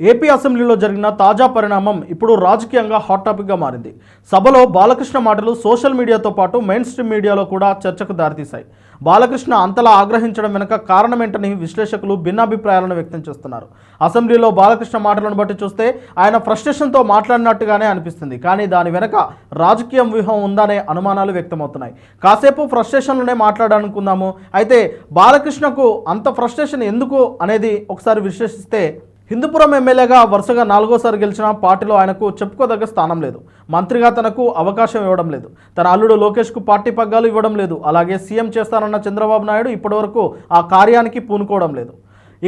AP అసెంబ్లీలో జరిగిన తాజా పరిణామం ఇప్పుడు రాజకీయంగా హాట్ టాపిక్గా మారింది. సభలో బాలకృష్ణ మాటలు సోషల్ మీడియాతో పాటు మెయిన్ స్ట్రీమ్ మీడియాలో కూడా చర్చకు దారితీశాయి. బాలకృష్ణ అంతలా ఆగ్రహించడం వెనుక కారణమేంటని విశ్లేషకులు భిన్నాభిప్రాయాలను వ్యక్తం చేస్తున్నారు. అసెంబ్లీలో బాలకృష్ణ మాటలను బట్టి చూస్తే ఆయన ఫ్రస్ట్రేషన్తో మాట్లాడినట్టుగానే అనిపిస్తుంది. కానీ దాని వెనక రాజకీయం వ్యూహం ఉందనే అనుమానాలు వ్యక్తమవుతున్నాయి. కాసేపు ఫ్రస్ట్రేషన్లోనే మాట్లాడాలనుకుందాము. అయితే బాలకృష్ణకు అంత ఫ్రస్ట్రేషన్ ఎందుకు అనేది ఒకసారి విశ్లేషిస్తే హిందూపురం ఎమ్మెల్యేగా వరుసగా నాలుగోసారి గెలిచిన పార్టీలో ఆయనకు చెప్పుకోదగ్గ స్థానం లేదు. మంత్రిగా తనకు అవకాశం ఇవ్వడం లేదు. తన అల్లుడు లోకేష్కు పార్టీ పగ్గాలు ఇవ్వడం లేదు. అలాగే సీఎం చేస్తానన్న చంద్రబాబు నాయుడు ఇప్పటివరకు ఆ కార్యానికి పూనుకోవడం లేదు.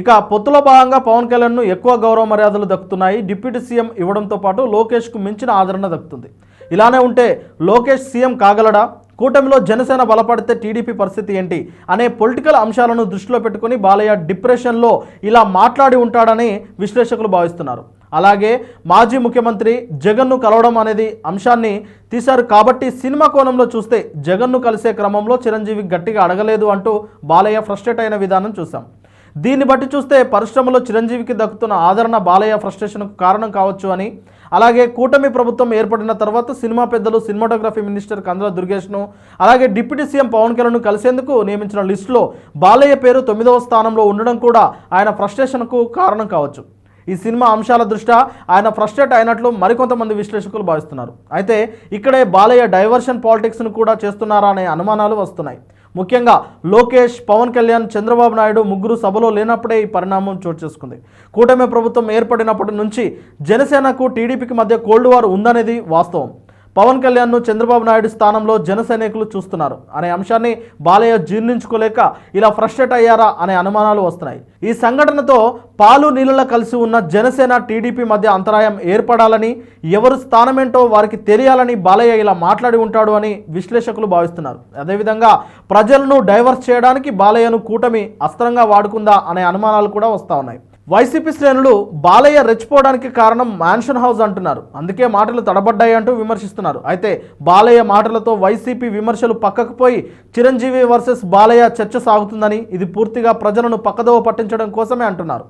ఇక పొత్తులో భాగంగా పవన్ కళ్యాణ్ను ఎక్కువ గౌరవ మర్యాదలు దక్కుతున్నాయి. డిప్యూటీ సీఎం ఇవ్వడంతో పాటు లోకేష్కు మించిన ఆదరణ దక్కుతుంది. ఇలానే ఉంటే లోకేష్ సీఎం కాగలడా? కూటమిలో జనసేన బలపడితే టీడీపీ పరిస్థితి ఏంటి అనే పొలిటికల్ అంశాలను దృష్టిలో పెట్టుకుని బాలయ్య డిప్రెషన్లో ఇలా మాట్లాడి ఉంటాడని విశ్లేషకులు భావిస్తున్నారు. అలాగే మాజీ ముఖ్యమంత్రి జగన్ను కలవడం అనేది అంశాన్ని తీశారు కాబట్టి సినిమా కోణంలో చూస్తే జగన్ను కలిసే క్రమంలో చిరంజీవి గట్టిగా అడగలేదు అంటూ బాలయ్య ఫ్రస్ట్రేట్ అయిన విధానం చూసాం దీన్ని బట్టి చూస్తే పరిశ్రమలో చిరంజీవికి దక్కుతున్న ఆదరణ బాలయ్య ఫ్రస్ట్రేషన్కు కారణం కావచ్చు అని అలాగే కూటమి ప్రభుత్వం ఏర్పడిన తర్వాత సినిమా పెద్దలు సినిమాటోగ్రఫీ మినిస్టర్ కందుల దుర్గేష్ను అలాగే డిప్యూటీ సీఎం పవన్ కళ్యాణ్ను కలిసేందుకు నియమించిన లిస్టులో బాలయ్య పేరు తొమ్మిదవ స్థానంలో ఉండడం కూడా ఆయన ఫ్రస్ట్రేషన్కు కారణం కావచ్చు. ఈ సినిమా అంశాల దృష్ట్యా ఆయన ఫ్రస్ట్రేట్ అయినట్లు మరికొంతమంది విశ్లేషకులు భావిస్తున్నారు. అయితే ఇక్కడే బాలయ్య డైవర్షన్ పాలిటిక్స్ను కూడా చేస్తున్నారా అనే అనుమానాలు వస్తున్నాయి. ముఖ్యంగా లోకేష్ పవన్ కళ్యాణ్ చంద్రబాబు నాయుడు ముగ్గురు సభలో లేనప్పుడే ఈ పరిణామం చోటు చేసుకుంది. కూటమి ప్రభుత్వం ఏర్పడినప్పటి నుంచి జనసేనకు టీడీపీకి మధ్య కోల్డ్ వార్ ఉందనేది వాస్తవం. పవన్ కళ్యాణ్ను చంద్రబాబు నాయుడు స్థానంలో జన సైనికులు చూస్తున్నారు అనే అంశాన్ని బాలయ్య జీర్ణించుకోలేక ఇలా ఫ్రస్ట్రేట్ అయ్యారా అనే అనుమానాలు వస్తున్నాయి. ఈ సంఘటనతో పాలు నీళ్ళ కలిసి ఉన్న జనసేన టీడీపీ మధ్య అంతరాయం ఏర్పడాలని ఎవరు స్థానమేంటో వారికి తెలియాలని బాలయ్య ఇలా మాట్లాడి ఉంటాడు అని విశ్లేషకులు భావిస్తున్నారు. అదేవిధంగా ప్రజలను డైవర్స్ చేయడానికి బాలయ్యను కూటమి అస్త్రంగా వాడుకుందా అనే అనుమానాలు కూడా వస్తూ ఉన్నాయి. వైసీపీ శ్రేణులు బాలయ్య రెచ్చిపోవడానికి కారణం మ్యాన్షన్ హౌస్ అంటున్నారు. అందుకే మాటలు తడబడ్డాయి అంటూ విమర్శిస్తున్నారు. అయితే బాలయ్య మాటలతో వైసీపీ విమర్శలు పక్కకు పోయి చిరంజీవి వర్సెస్ బాలయ్య చర్చ సాగుతుందని ఇది పూర్తిగా ప్రజలను పక్కదోవ పట్టించడం కోసమే అంటున్నారు.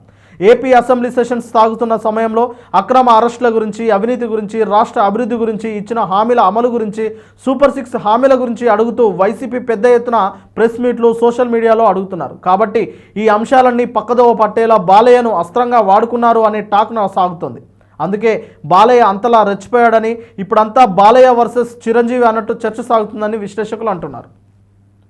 ఏపీ అసెంబ్లీ సెషన్స్ సాగుతున్న సమయంలో అక్రమ అరెస్టుల గురించి అవినీతి గురించి రాష్ట్ర అభివృద్ధి గురించి ఇచ్చిన హామీల అమలు గురించి సూపర్ సిక్స్ హామీల గురించి అడుగుతూ వైసీపీ పెద్ద ఎత్తున ప్రెస్ మీట్లు సోషల్ మీడియాలో అడుగుతున్నారు. కాబట్టి ఈ అంశాలన్నీ పక్కదోవ పట్టేలా బాలయ్యను అస్త్రంగా వాడుకున్నారు అనే టాక్ సాగుతోంది. అందుకే బాలయ్య అంతలా రెచ్చిపోయాడని ఇప్పుడంతా బాలయ్య వర్సెస్ చిరంజీవి అన్నట్టు చర్చ సాగుతుందని విశ్లేషకులు అంటున్నారు.